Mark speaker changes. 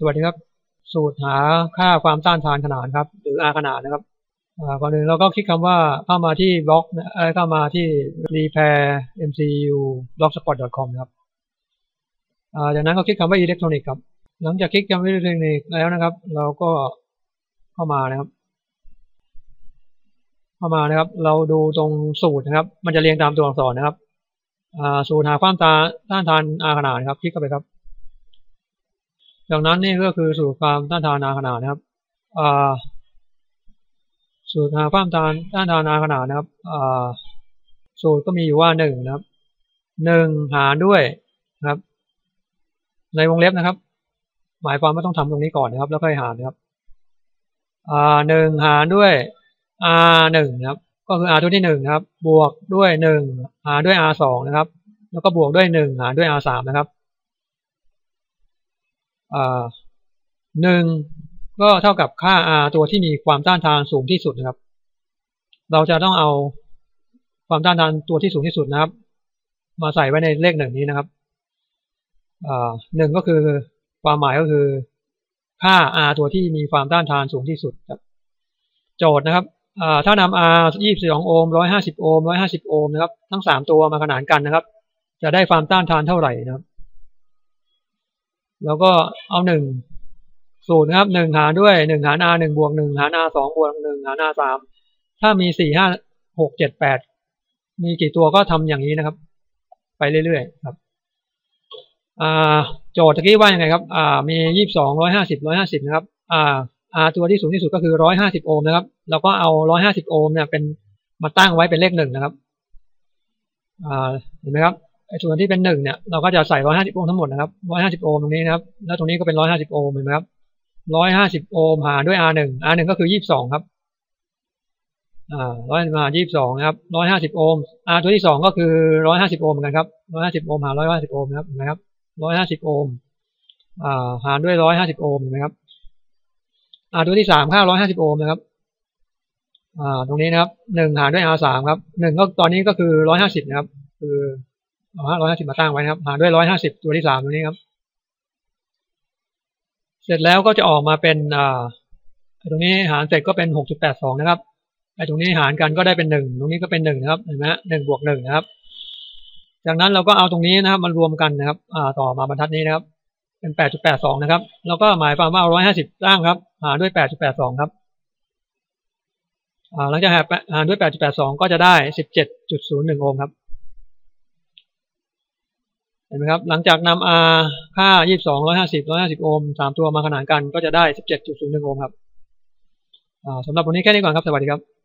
Speaker 1: สวัสดีครับ สูตรหาค่าความต้านทานขนาดครับ หรือ R ขนาดนะครับก่อนหนึ่งเราก็คลิกคำว่าเข้ามาที่บล็อกเข้ามาที่ repair mcu blogspot.com ครับจากนั้นก็คลิกคำว่า electronic ครับ หลังจากคลิกคำว่า electronic แล้วนะครับ เราก็เข้ามานะครับ เข้ามานะครับ เราดูตรงสูตรนะครับ มันจะเรียงตามตัวอักษรนะครับสูตรหาความต้านทาน R ขนาดครับ คลิกเข้าไปครับ จากนั้นนี่ก็คือสูตรความต้านทานนาขนาดนะครับสูตรหาความต้านต้านทานนาขนาดนะครับสูตรก็มีอยู่ว่าหนึ่งนะครับหนึ่งหารด้วยนะครับ ในวงเล็บนะครับ หมายความว่าต้องทำตรงนี้ก่อนนะครับ แล้วค่อยหารนะครับหนึ่งหารด้วย r หนึ่งนะครับ ก็คือ r ตัวที่หนึ่งนะครับ บวกด้วยหนึ่งหารด้วย r สองนะครับ แล้วก็บวกด้วยหนึ่งหารด้วย r สามนะครับ หนึ่งก็เท่ากับค่า r ตัวที่มีความต้านทานสูงที่สุดนะครับ เราจะต้องเอาความต้านทานตัวที่สูงที่สุดนะครับ มาใส่ไว้ในเลขหนึ่งนี้นะครับหนึ่งก็คือความหมายก็คือ ค่า r ตัวที่มีความต้านทานสูงที่สุดครับ โจทย์นะครับถ้านำ r 22 โอห์ม 150 โอห์ม 150 โอห์มนะครับ ทั้งสามตัวมาขนานกันนะครับ จะได้ความต้านทานเท่าไหร่นะครับ แล้วก็เอาหนึ่งสูตรนะครับหนึ่งหารด้วยหนึ่งหาร r หนึ่งบวกหนึ่งหาร r สองบวกหนึ่งหาร r สามถ้ามีสี่ห้าหกเจ็ดแปดมีกี่ตัวก็ทำอย่างนี้นะครับ ไปเรื่อยๆครับโจทย์ตะกี้ว่ายังไงครับอ่ามียี่สิบสองร้อยห้าสิบร้อยห้าสิบนะครับอ่า r ตัวที่สูงที่สุดก็คือร้อยห้าสิบโอห์มนะครับ แล้วก็เอาร้อยห้าสิบโอห์มเนี่ยเป็นมาตั้งไว้เป็นเลขหนึ่งนะครับอ่าเห็นไหมครับ ไอ้ส่วนที่เป็นหนึ่งเนี่ยเราก็จะใส่ร้อยห้าสิบโอห์มทั้งหมดนะครับร้อยห้าสิบโอห์มตรงนี้นะครับ แล้วตรงนี้ก็เป็นร้อยห้าสิบโอห์มเห็นไหมครับร้อยห้าสิบโอห์มหารด้วย R หนึ่ง R หนึ่งก็คือยี่สิบสองครับ อ่าร้อยมายี่สิบสองนะครับร้อยห้าสิบโอห์ม R ตัวที่สองก็คือร้อยห้าสิบโอห์มเหมือนกันครับร้อยห้าสิบโอห์มหารร้อยห้าสิบโอห์มนะครับเห็นไหมครับร้อยห้าสิบโอห์มอ่าหารด้วยร้อยห้าสิบโอห์มเห็นไหมครับ R ตัวที่สามค่าร้อยห้าสิบโอห์มนะครับอ่าตรงนี้นะครับหนึ่งหารด้วย R สามครับหนึ่งก็ตอนนี้ก็คือร้อยห้าสิบนะครับ คือ เอาฮะร้อยห้าสิบมาตั้งไว้นะครับ หารด้วยร้อยห้าสิบตัวที่สามตัวนี้ครับ เสร็จแล้วก็จะออกมาเป็นอ่าตรงนี้หารเสร็จก็เป็นหกจุดแปดสองนะครับไอ้ตรงนี้หารกันก็ได้เป็นหนึ่งตรงนี้ก็เป็นหนึ่งนะครับเห็นไหมหนึ่งบวกหนึ่งนะครับ จากนั้นเราก็เอาตรงนี้นะครับมารวมกันนะครับ อ่าต่อมาบรรทัดนี้นะครับ เป็นแปดจุดแปดสองนะครับ แล้วก็หมายความว่าเอาร้อยห้าสิบตั้งครับ หารด้วยแปดจุดแปดสองครับอ่าหลังจากหารด้วยแปดจุดแปดสองก็จะได้สิบเจ็ดจุดศูนย์หนึ่งโอห์มครับ เห็นไหมครับ หลังจากนำ R ค่า 22 150 150 โอห์มสามตัวมาขนานกันก็จะได้ 17.01 โอห์มครับสำหรับวันนี้แค่นี้ก่อนครับ สวัสดีครับ